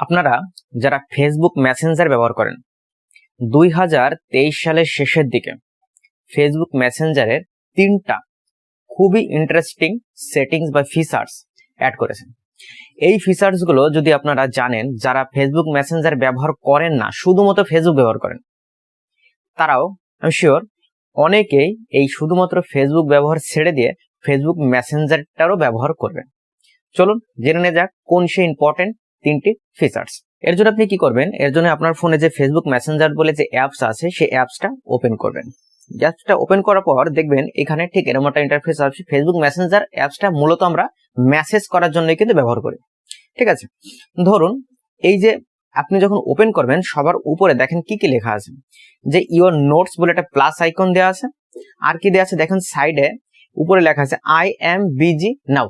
আপনারা যারা Facebook Messenger ব্যবহার করেন, দুই হাজার তেইশ সালের শেষের দিকে ফেসবুক মেসেঞ্জারের তিনটা খুবই ইন্টারেস্টিং সেটিংস বা ফিচার্স অ্যাড করেছেন। এই ফিচার্সগুলো যদি আপনারা জানেন, যারা ফেসবুক মেসেঞ্জার ব্যবহার করেন না, শুধুমাত্র ফেসবুক ব্যবহার করেন, তারাও আমি শিওর অনেকেই এই শুধুমাত্র ফেসবুক ব্যবহার ছেড়ে দিয়ে ফেসবুক মেসেঞ্জারটারও ব্যবহার করবেন। চলুন জেনে নেওয়া যাক কোন সে ইম্পর্টেন্ট তিনটি ফিচার্স এর জন্য আপনি কি করবেন? এর জন্য আপনার ফোনে যে ফেসবুক মেসেঞ্জার বলে যে অ্যাপস আছে, সেই অ্যাপসটা ওপেন করবেন। অ্যাপসটা ওপেন করার পর দেখবেন এখানে ঠিক এরকম একটা ইন্টারফেস আসছে ফেসবুক মেসেঞ্জার অ্যাপসটা মূলত আমরা মেসেজ করার জন্য কিন্তু ব্যবহার করি। ঠিক আছে? ধরুন, এই যে আপনি যখন ওপেন করবেন, সবার উপরে দেখেন কি কি লেখা আছে। যে ইওর নোটস বলে একটা প্লাস আইকন দেওয়া আছে। আর কি দেওয়া আছে? দেখেন সাইডে উপরে লেখা আছে আই এম বিজি নাও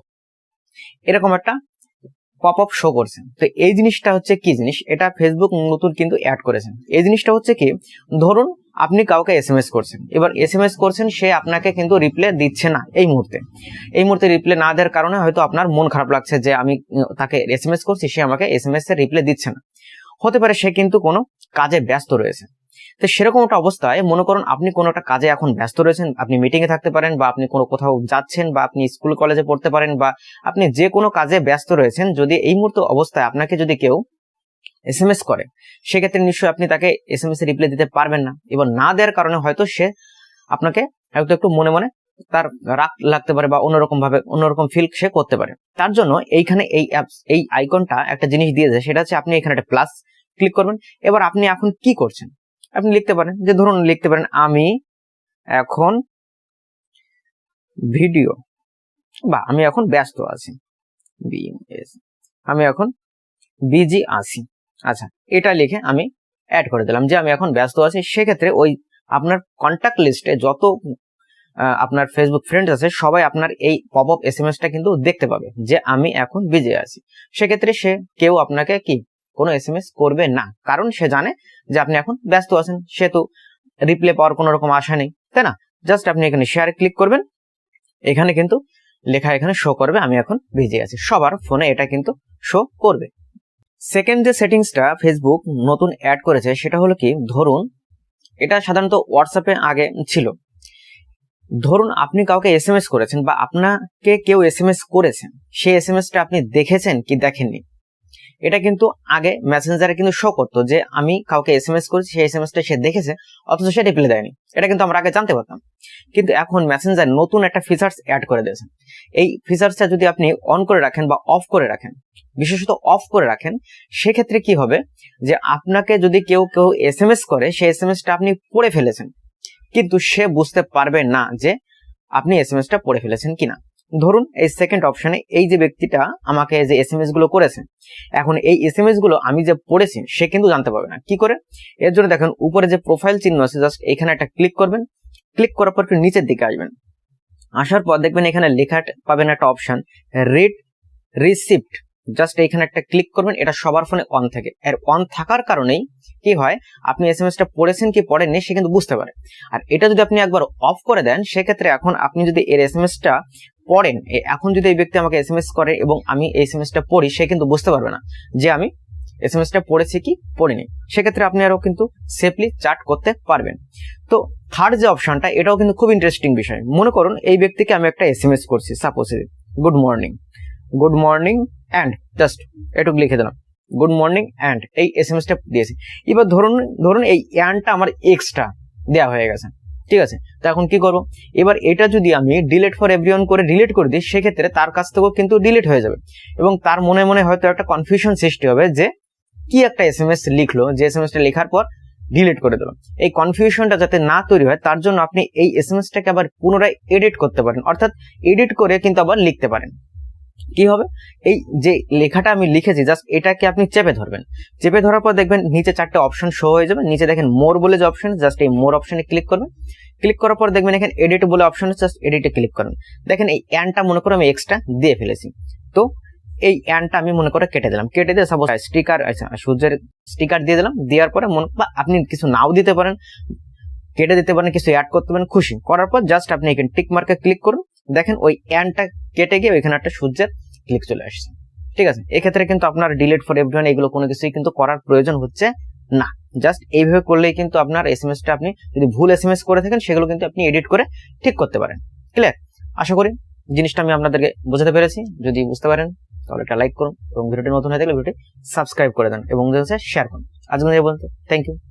এরকম একটা পপ আপ শো করছে তো এই জিনিসটা হচ্ছে কি জিনিস? এটা ফেসবুক নতুন কিন্তু অ্যাড করেছেন। এই জিনিসটা হচ্ছে কি? ধরুন আপনি কাউকে এস এম এস করছেন। এবার এস এম এস করছেন, সে আপনাকে কিন্তু রিপ্লে দিচ্ছে না এই মুহূর্তে। এই মুহূর্তে রিপ্লে না দেওয়ার কারণে হয়তো আপনার মন খারাপ লাগছে যে আমি তাকে এস এম এস করছি, সে আমাকে এস এম এস এর রিপ্লাই দিচ্ছে না। হতে পারে সে কিন্তু কোনো কাজে ব্যস্ত রয়েছে। তো সেরকম একটা অবস্থায় মনে করুন আপনি কোনো একটা কাজে এখন ব্যস্ত রয়েছেন, আপনি মিটিং এ থাকতে পারেন বা আপনি কোনো কোথাও যাচ্ছেন বা আপনি স্কুল কলেজে পড়তে পারেন বা আপনি যে কোনো কাজে ব্যস্ত রয়েছেন, যদি এই মুহূর্তে অবস্থায় আপনাকে যদি কেউ এস এম এস করে, সেক্ষেত্রে নিশ্চয়ই আপনি তাকে এস এম এস এ রিপ্লাই দিতে পারবেন না। এবং না দেওয়ার কারণে হয়তো সে আপনাকে হয়তো একটু মনে মনে তার রাগ লাগতে পারে বা অন্যরকম ভাবে, অন্যরকম ফিল সে করতে পারে। তার জন্য এইখানে এই অ্যাপস এই আইকনটা একটা জিনিস দিয়েছে, সেটা হচ্ছে আপনি এখানে একটা প্লাস ক্লিক করবেন। এবার আপনি এখন কি করছেন? আপনি লিখতে পারেন, যে ধরুন লিখতে পারেন, আমি এখন ভিডিও বা আমি এখন ব্যস্ত আছি আমি এখন বিজি আছি। আচ্ছা এটা লিখে আমি অ্যাড করে দিলাম, যে আমি এখন ব্যস্ত আছি, সেক্ষেত্রে ওই আপনার কন্ট্যাক্ট লিস্টে যত আপনার ফেসবুক ফ্রেন্ড আছে, সবাই আপনার এই পপ আপ এস এম এসটা কিন্তু দেখতে পাবে, যে আমি এখন বিজি আছি। সেক্ষেত্রে সে, কেউ আপনাকে কি কোনো এস এম এস করবে না। কারণ সে জানে যে আপনি এখন ব্যস্ত আছেন সেহেতু রিপ্লে পাওয়ার কোনো রকম আশা নেই, তাই না? জাস্ট আপনি এখানে শেয়ারে ক্লিক করবেন। এখানে কিন্তু লেখা এখানে শো করবে, আমি এখন বিজি আছি। সবার ফোনে এটা কিন্তু শো করবে। সেকেন্ড যে সেটিংসটা ফেসবুক নতুন অ্যাড করেছে, সেটা হলো কি? ধরুন, এটা সাধারণত হোয়াটসঅ্যাপে আগে ছিল। ধরুন আপনি কাউকে এস করেছেন বা আপনাকে কেউ এস করেছেন সেই এস আপনি দেখেছেন কি দেখেননি? এটা কিন্তু আগে মেসেঞ্জারে কিন্তু শো করতো যে আমি কাউকে এস এম এস করেছি, সেই এস এম এসটা সে দেখেছে, অথচ সে রিপ্লাই দেয়নি। এটা কিন্তু আমরা আগে জানতে পারতাম। কিন্তু এখন মেসেঞ্জার নতুন একটা ফিচার্স অ্যাড করে দিয়েছে। এই ফিচার্সটা যদি আপনি অন করে রাখেন বা অফ করে রাখেন, বিশেষত অফ করে রাখেন, সেক্ষেত্রে কি হবে? যে আপনাকে যদি কেউ কেউ এস এম এস করে, সেই এস এম এসটা আপনি পড়ে ফেলেছেন। কিন্তু সে বুঝতে পারবে না যে আপনি এস এম এসটা পড়ে ফেলেছেন কিনা। ধরুন এই সেকেন্ড অপশানে এই যে ব্যক্তিটা আমাকে যে এস এম এসগুলো করেছে, এখন এই এস এম এসগুলো আমি যে পড়েছি, সে কিন্তু জানতে পারবে না। কি করে? এর জন্য দেখেন উপরে যে প্রোফাইল চিহ্ন আছে জাস্ট এখানে একটা ক্লিক করবেন। ক্লিক করার পর একটু নিচের দিকে আসবেন। আসার পর দেখবেন এখানে লেখা পাবেন একটা অপশন রিড রিসিপ্ট জাস্ট এখানে একটা ক্লিক করবেন, এটা সবার ফোনে অন থাকে। এর অন থাকার কারণেই কি হয়, আপনি এস এম এসটা পড়েছেন কি পড়েননি, সে কিন্তু বুঝতে পারে। আর এটা যদি আপনি একবার অফ করে দেন, সেক্ষেত্রে এখন আপনি যদি এর এস এম এসটা পড়েন এখন যদি এই ব্যক্তি আমাকে এস করে এবং আমি এই এস এম এসটা পড়ি, সে কিন্তু বুঝতে পারবে না যে আমি এস এম এসটা পড়েছি কি পড়িনি। সেক্ষেত্রে আপনি আরও কিন্তু সেফলি চার্ট করতে পারবেন। তো থার্ড যে অপশনটা এটাও কিন্তু খুব ইন্টারেস্টিং বিষয়। মনে করুন, এই ব্যক্তিকে আমি একটা এস এম এস করছি suppose good morning good morning and just এটুকু লিখে দিলাম। গুড মর্নিং অ্যান্ড এই এস এম এসটা দিয়েছি। এবার ধরুন ধরুন এই অ্যান্ডটা আমার এক্সট্রা দেওয়া হয়ে গেছে। ঠিক আছে? তো এখন কি করব? এবার এটা যদি আমি ডিলেট ফর এভরিওয়ান করে ডিলিট করে দিই, সেক্ষেত্রে তার কাছ থেকেও কিন্তু ডিলিট হয়ে যাবে। এবং তার মনে মনে হয়তো একটা কনফিউশন সৃষ্টি হবে যে, কি একটা এস এম এস লিখলো? যে এস এম এসটা লেখার পর ডিলিট করে দিল। এই কনফিউশনটা যাতে না তৈরি হয়, তার জন্য আপনি এই এস এম এসটাকে আবার পুনরায় এডিট করতে পারেন। অর্থাৎ এডিট করে কিন্তু আবার লিখতে পারেন। কি হবে? এই যে লেখাটা আমি লিখেছি জাস্ট এটাকে আপনি চেপে ধরবেন। চেপে ধরার পর দেখবেন নিচে চারটে অপশন শো হয়ে যাবে। নিচে দেখেন মোর বলে যে অপশন জাস্ট এই মোর অপশনে ক্লিক করবেন। ক্লিক করার পর দেখবেন এখানে এডিট বলে অপশন জাস্ট এডিটে ক্লিক করবেন দেখেন এই অ্যানটা মনে করে আমি এক্সট্রা দিয়ে ফেলেছি। তো এই অ্যানটা আমি মনে করে কেটে দিলাম। কেটে দিয়ে সাপোজ স্টিকার আচ্ছা সূর্যের স্টিকার দিয়ে দিলাম। দেওয়ার পরে মনে, বা আপনি কিছু নাও দিতে পারেন। কেটে দিতে পারেন, কিছু অ্যাড করতে পারেন, খুশি। করার পর জাস্ট আপনি এখানে টিক মার্কে ক্লিক করুন। দেখেন ওই অ্যানটা কেটে গিয়ে ওইখানে একটা সূর্যের ক্লিক চলে আসছে। ঠিক আছে? এক্ষেত্রে কিন্তু আপনার ডিলেট ফর এভরিওয়ান এগুলো কোনো কিছুই কিন্তু করার প্রয়োজন হচ্ছে না। জাস্ট এইভাবে করলেই কিন্তু আপনার এস এম এসটা আপনি যদি ভুল এস এম এস করে থাকেন, সেগুলো কিন্তু আপনি এডিট করে ঠিক করতে পারেন। ক্লিয়ার আশা করি জিনিসটা আমি আপনাদেরকে বোঝাতে পেরেছি। যদি বুঝতে পারেন, তাহলে একটা লাইক করুন এবং ভিডিওটি নতুন হয়ে থাকলে ভিডিওটি সাবস্ক্রাইব করে দেন এবং শেয়ার করুন। আজকে পর্যন্ত। Thank you